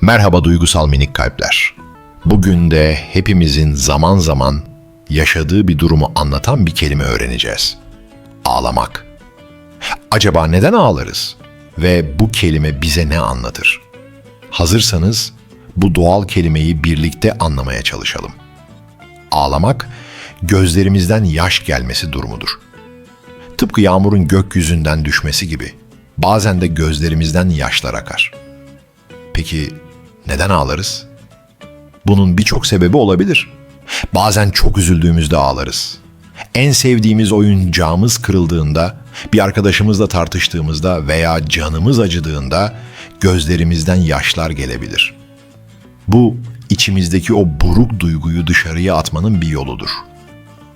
Merhaba duygusal minik kalpler. Bugün de hepimizin zaman zaman yaşadığı bir durumu anlatan bir kelime öğreneceğiz. Ağlamak. Acaba neden ağlarız? Ve bu kelime bize ne anlatır? Hazırsanız bu doğal kelimeyi birlikte anlamaya çalışalım. Ağlamak, gözlerimizden yaş gelmesi durumudur. Tıpkı yağmurun gökyüzünden düşmesi gibi bazen de gözlerimizden yaşlar akar. Peki neden ağlarız? Bunun birçok sebebi olabilir. Bazen çok üzüldüğümüzde ağlarız. En sevdiğimiz oyuncağımız kırıldığında, bir arkadaşımızla tartıştığımızda veya canımız acıdığında gözlerimizden yaşlar gelebilir. Bu içimizdeki o buruk duyguyu dışarıya atmanın bir yoludur.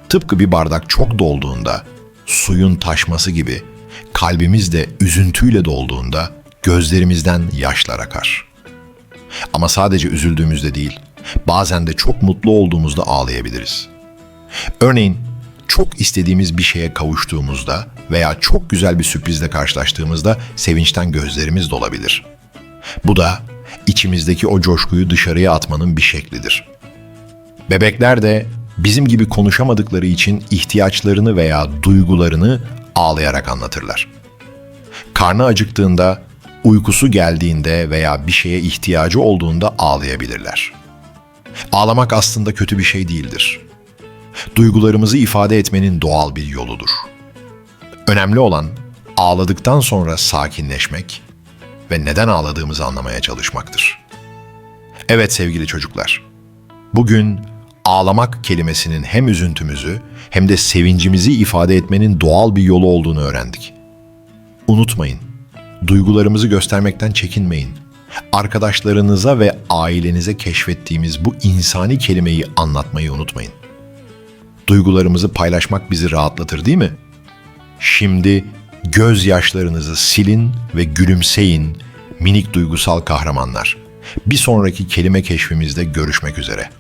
Tıpkı bir bardak çok dolduğunda, suyun taşması gibi kalbimiz de üzüntüyle dolduğunda gözlerimizden yaşlar akar. Ama sadece üzüldüğümüzde değil, bazen de çok mutlu olduğumuzda ağlayabiliriz. Örneğin çok istediğimiz bir şeye kavuştuğumuzda veya çok güzel bir sürprizle karşılaştığımızda sevinçten gözlerimiz dolabilir. Bu da içimizdeki o coşkuyu dışarıya atmanın bir şeklidir. Bebekler de bizim gibi konuşamadıkları için ihtiyaçlarını veya duygularını ağlayarak anlatırlar. Karnı acıktığında, uykusu geldiğinde veya bir şeye ihtiyacı olduğunda ağlayabilirler. Ağlamak aslında kötü bir şey değildir. Duygularımızı ifade etmenin doğal bir yoludur. Önemli olan ağladıktan sonra sakinleşmek ve neden ağladığımızı anlamaya çalışmaktır. Evet sevgili çocuklar. Bugün ağlamak kelimesinin hem üzüntümüzü hem de sevincimizi ifade etmenin doğal bir yolu olduğunu öğrendik. Unutmayın, duygularımızı göstermekten çekinmeyin. Arkadaşlarınıza ve ailenize keşfettiğimiz bu insani kelimeyi anlatmayı unutmayın. Duygularımızı paylaşmak bizi rahatlatır değil mi? Şimdi gözyaşlarınızı silin ve gülümseyin minik duygusal kahramanlar. Bir sonraki kelime keşfimizde görüşmek üzere.